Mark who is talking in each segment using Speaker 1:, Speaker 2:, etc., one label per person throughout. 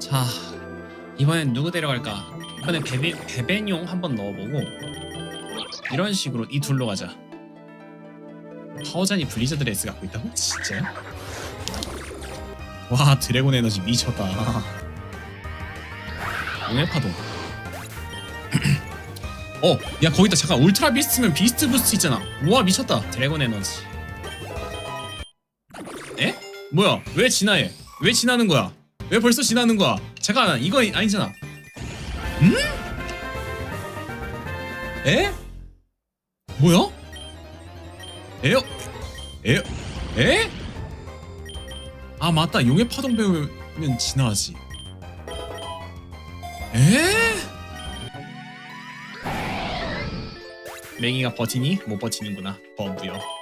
Speaker 1: 자 이번엔 누구 데려갈까? 이번엔 베베, 베베뇽 한번 넣어보고 이런 식으로 이 둘로 가자 파워잔이 블리자드 레스 갖고 있다고? 진짜요? 와 드래곤 에너지 미쳤다 용의 파동 어, 야 거기다 잠깐 울트라 비스트면 비스트 부스트 있잖아. 우와 미쳤다. 드래곤 에너지. 에? 뭐야? 왜 진화해? 왜 진화하는 거야? 왜 벌써 진화하는 거야? 잠깐 이거 아니잖아. 음? 에? 뭐야? 에요? 에요? 에? 아 맞다. 용의 파동 배우면 진화하지. 에? 맹이가 버티니? 못 버티는구나. 버브요.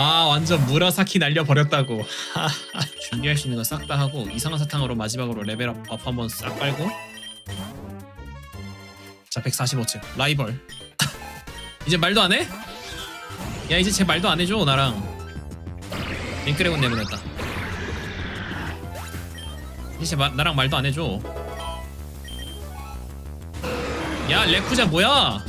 Speaker 1: 아 완전 무라사키 날려버렸다고. 준비할 수 있는 거싹다 하고 이상한 사탕으로 마지막으로 레벨업 업 한번 싹 빨고. 자 145층. 라이벌. 이제 말도 안 해? 야 이제 제 말도 안 해줘 나랑. 링크레곤 내보냈다. 이제 마, 나랑 말도 안 해줘. 야 레쿠자 뭐야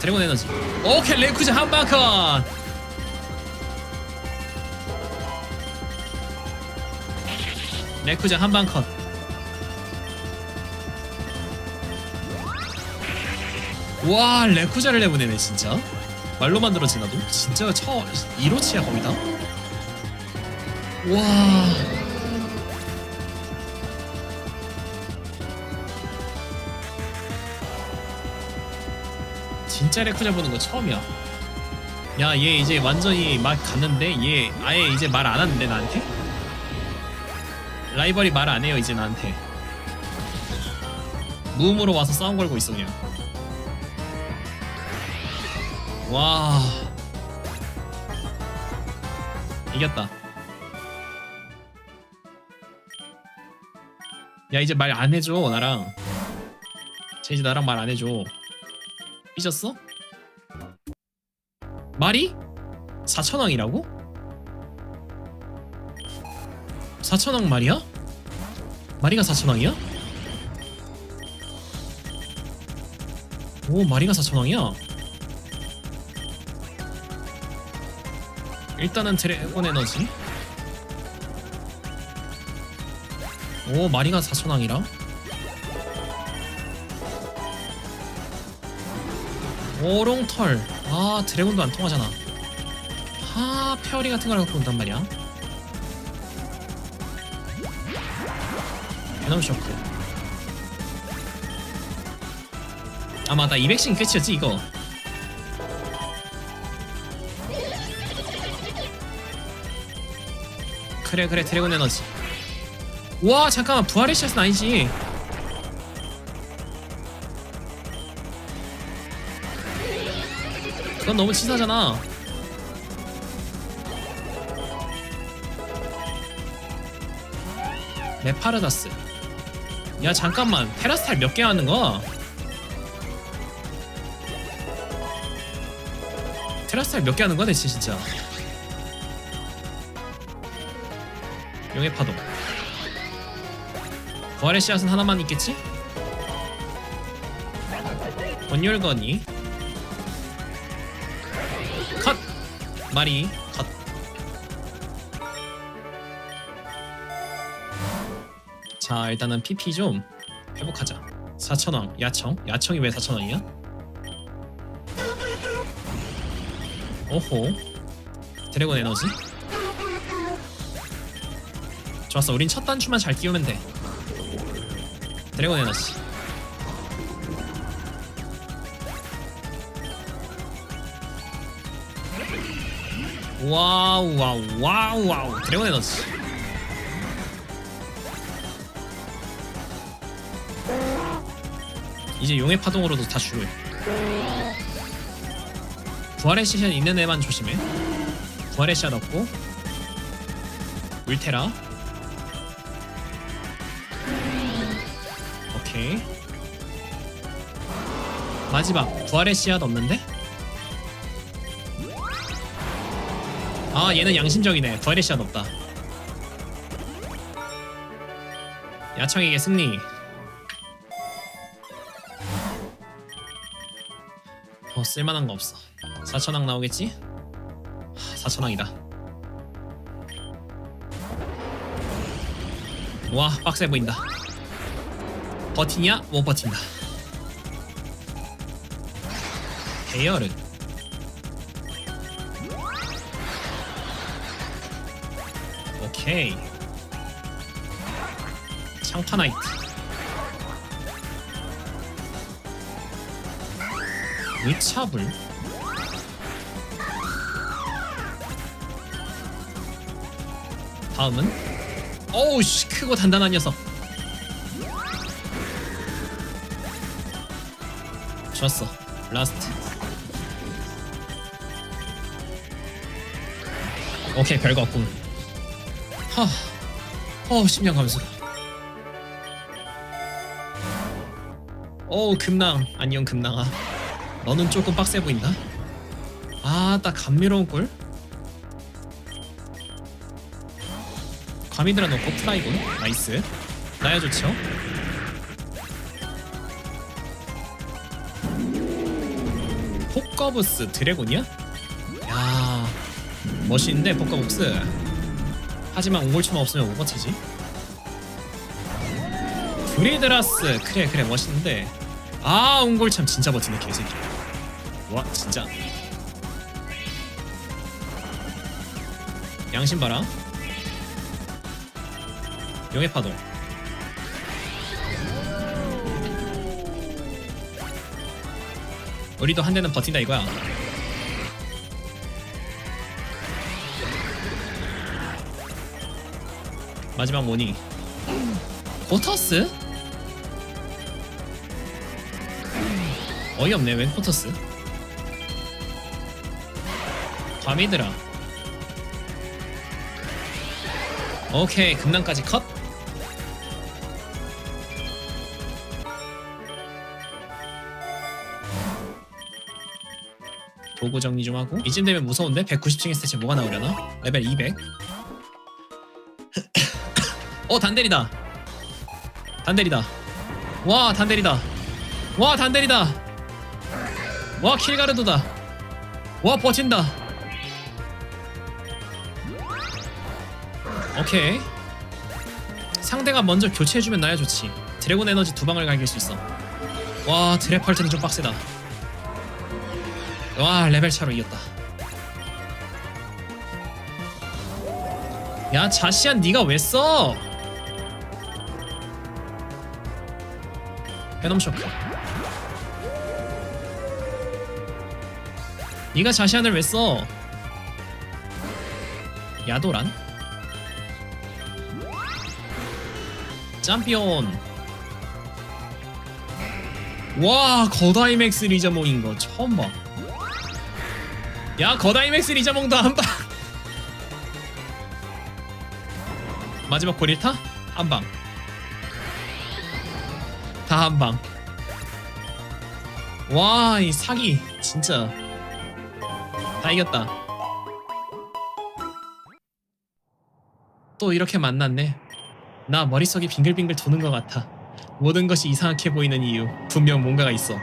Speaker 1: 드래곤 에너지. 오케이 레쿠자 한방컨 레쿠자 한방컨 와 레쿠자를 내보내네 진짜. 말로만 들어지 나도? 진짜 처 이로치야 거기다? 와 진짜 레쿠자 보는 거 처음이야. 야, 얘 이제 완전히 막 갔는데 얘 아예 이제 말 안 하는데 나한테? 라이벌이 말 안 해요 이제 나한테. 무음으로 와서 싸움 걸고 있어 그냥. 와. 이겼다. 야 이제 말 안 해줘 나랑. 쟤 이제 나랑 말 안 해줘. 삐졌어? 말이? 4천왕이라고? 4천왕 말이야? 마리가 4천왕이야? 오 마리가 4천왕이야? 일단은 드래곤 에너지 오 마리가 4천왕이라? 오롱털. 아 드래곤도 안 통하잖아. 하 페어리 같은 걸 갖고 온단 말이야. 베놈 쇼크. 아 맞다 200신 끝이었지 이거. 그래 그래 드래곤 에너지. 와 잠깐만 부활의 샷은 아니지 그건 너무 치사잖아. 네파르다스. 야 잠깐만 테라스탈 몇 개 하는 거야? 테라스탈 몇 개 하는 거야 대체 진짜? 용의 파도. 부활의 씨앗은 하나만 있겠지? 원율거니 컷! 마리 컷 자, 일단은 PP 좀 회복하자. 4천원, 야청. 야청이 왜 4천원이야? 오호. 드래곤 에너지. 좋았어. 우린 첫 단추만 잘 끼우면 돼. 드래곤 에너지. 와우 와우 와우 와우. 드래곤 에너지. 이제 용의 파동으로도 다 죽을. 부활의 시션 있는 애만 조심해. 부활의 시야 넣고. 울테라. 오케이. 마지막. 부활의 씨앗 없는데? 아 얘는 양심적이네 부활의 씨앗 없다 야청에게 승리. 어 쓸만한 거 없어. 4천왕 나오겠지? 4천왕이다. 와 빡세 보인다. 버티냐? 못 버틴다. 대열은 오케이. 창파 나이트. 의차불? 다음은? 어우 씨 크고 단단한 녀석. 좋았어. 라스트. 오케이 별거 없군 하 어우 심장 감소 어우 금낭. 안녕 금낭아. 너는 조금 빡세 보인다. 아딱 감미로운 꼴? 과미드라 넣고 프라이군 나이스. 나야 좋죠? 포커부스 드래곤이야? 야 멋있는데 포커복스 하지만 옹골초만 없으면 못 버티지? 브리드라스. 그래 그래 멋있는데. 아 옹골참 진짜 버티네 개새끼 와 진짜. 양심 봐라. 용의 파동. 우리도 한 대는 버틴다 이거야 마지막 모니 포터스? 어이없네 웬 포터스? 과미드라. 오케이 금난까지 컷. 도구 정리 좀 하고. 이쯤 되면 무서운데? 190층의 스탯이 뭐가 나오려나? 레벨 200 어 단대리다. 단대리다. 와 단대리다. 와 단대리다. 와 킬가르도다. 와 버틴다. 오케이. 상대가 먼저 교체해주면 나야 좋지. 드래곤 에너지 두 방을 갈길 수 있어. 와 드래펄트는 좀 빡세다. 와 레벨 차로 이겼다. 야 자시안 네가 왜 써? 베놈 쇼크 네가 자시안을 왜 써? 야도란? 짬피온 와 거다이맥스 리자몽인 거 처음 봐. 야 거다이맥스 리자몽도 한방 마지막 고릴타 한방 다 한방. 와 이 사기. 진짜. 다 이겼다. 또 이렇게 만났네. 나 머릿속이 빙글빙글 도는 것 같아. 모든 것이 이상하게 보이는 이유. 분명 뭔가가 있어.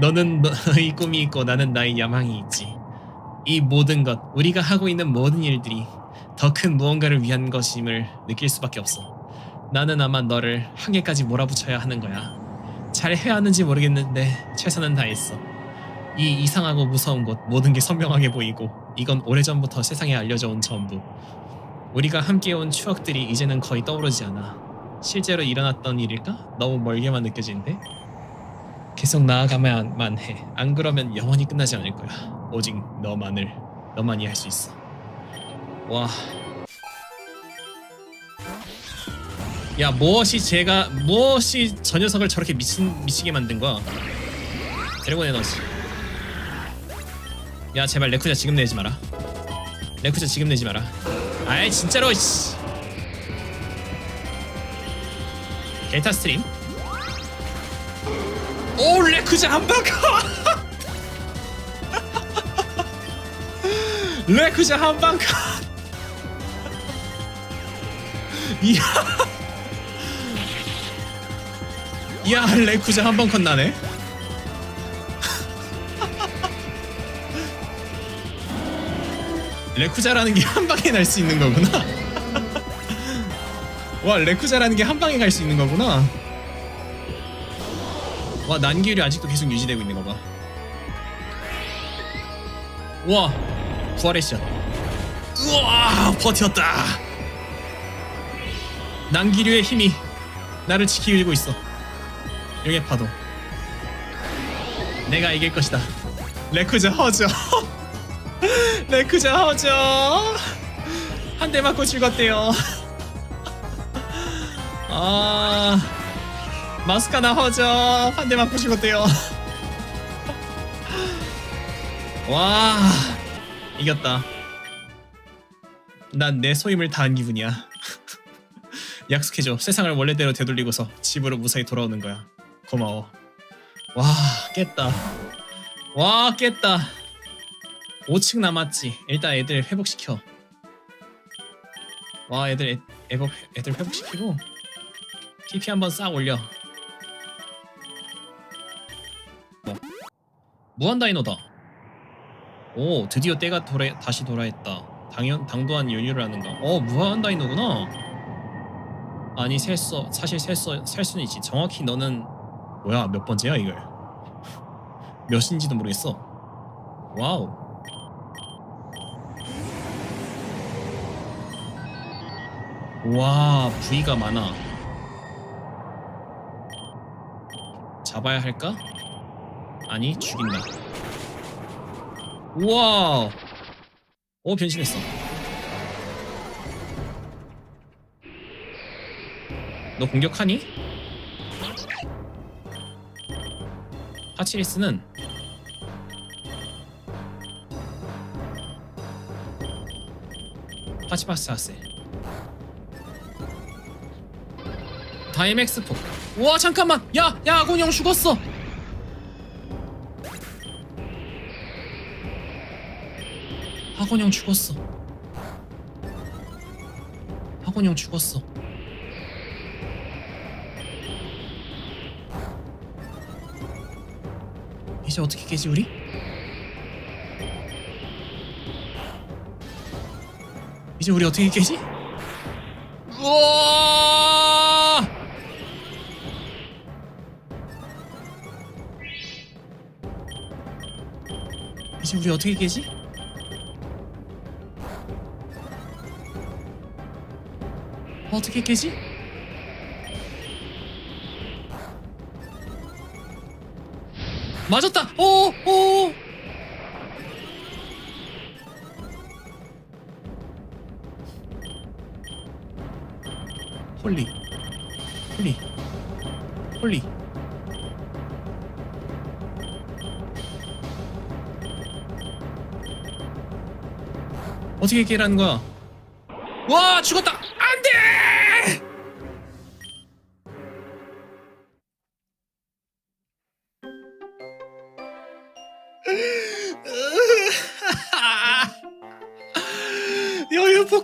Speaker 1: 너는 너의 꿈이 있고 나는 나의 야망이 있지. 이 모든 것, 우리가 하고 있는 모든 일들이 더 큰 무언가를 위한 것임을 느낄 수밖에 없어. 나는 아마 너를 한계까지 몰아붙여야 하는 거야. 잘 해야 하는지 모르겠는데 최선은 다했어. 이 이상하고 무서운 곳 모든 게 선명하게 보이고 이건 오래전부터 세상에 알려져 온 전부. 우리가 함께 온 추억들이 이제는 거의 떠오르지 않아. 실제로 일어났던 일일까? 너무 멀게만 느껴지는데? 계속 나아가야만 해. 안 그러면 영원히 끝나지 않을 거야. 오직 너만을 너만이 할 수 있어. 와. 야 무엇이 제가 무엇이 저 녀석을 저렇게 미친 미치게 만든 거야? 드래곤 에너지. 야 제발 레쿠자 지금 내지 마라. 레쿠자 지금 내지 마라. 아이 진짜로 씨. 델타 스트림. 오 레쿠자 한방카. 레쿠자 한방카. 이야. 야 레쿠자 한 번 컷 나네. 레쿠자라는 게 한 방에 날 수 있는 거구나. 와 레쿠자라는 게 한 방에 갈 수 있는 거구나. 와 난기율이 아직도 계속 유지되고 있는 거 봐. 와 부활의 샷. 우와 버텼다. 난기류의 힘이 나를 지키고 있어. 용의 파도. 내가 이길 것이다. 레쿠자 허저. 레쿠자 허저. 한 대 맞고 죽었대요. 아 마스카나 허저 한 대 맞고 죽었대요. 와 이겼다. 난 내 소임을 다한 기분이야. 약속해줘. 세상을 원래대로 되돌리고서 집으로 무사히 돌아오는 거야. 고마워. 와 깼다. 와 깼다. 5층 남았지. 일단 애들 회복시켜. 와 애들 애, 애복, 애들 회복시키고 TP 한번 싹 올려. 뭐. 무한 다이노다. 오 드디어 때가 돌아, 다시 돌아했다. 당연 당도한 연유를 하는가. 어 무한 다이노구나. 아니 셀수 사실 셀수 셀 수는 있지. 정확히 너는 뭐야 몇 번째야 이걸? 몇인지도 모르겠어. 와우. 와 부위가 많아. 잡아야 할까? 아니 죽인다. 우와. 오 변신했어. 너 공격하니? 파치리스는 파치파스하세. 다이맥스 포. 우와 잠깐만! 야! 야 아곤형 죽었어! 아곤형 죽었어. 아곤형 죽었어 이제 어떻게 깨지 우리? 이제 우리 어떻게 깨지? 우와! 이제 우리 어떻게 깨지? 어떻게 깨지? 맞았다. 오, 오. 홀리. 홀리. 홀리. 어떻게 깨라는 거야? 와, 죽었다. 안 돼!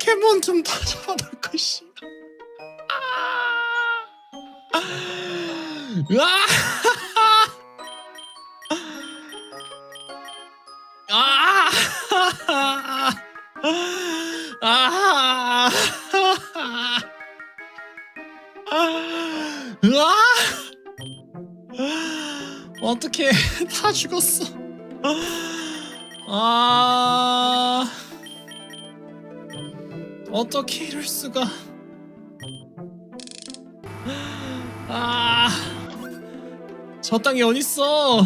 Speaker 1: 포켓몬 좀 다 잡아놓을 것이. 으아! 아! 아! 으아! 어떻게 다 죽었어? 아 어떻게 이럴 수가? 아, 저 땅이 어딨어?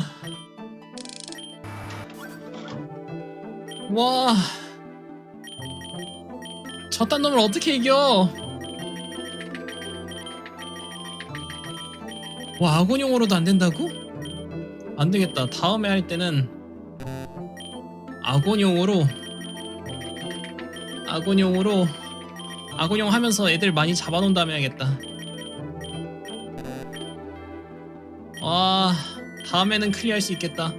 Speaker 1: 와, 저딴 놈을 어떻게 이겨? 와, 아군용으로도 안 된다고? 안 되겠다. 다음에 할 때는 아군용으로 아군용으로 아군용 하면서 애들 많이 잡아놓은 다음에 해야겠다. 와 다음에는 클리어할 수 있겠다.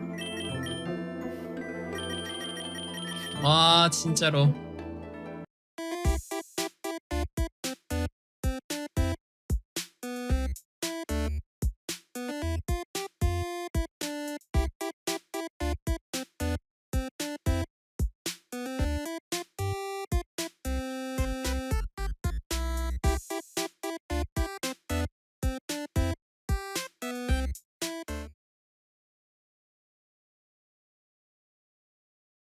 Speaker 1: 와 진짜로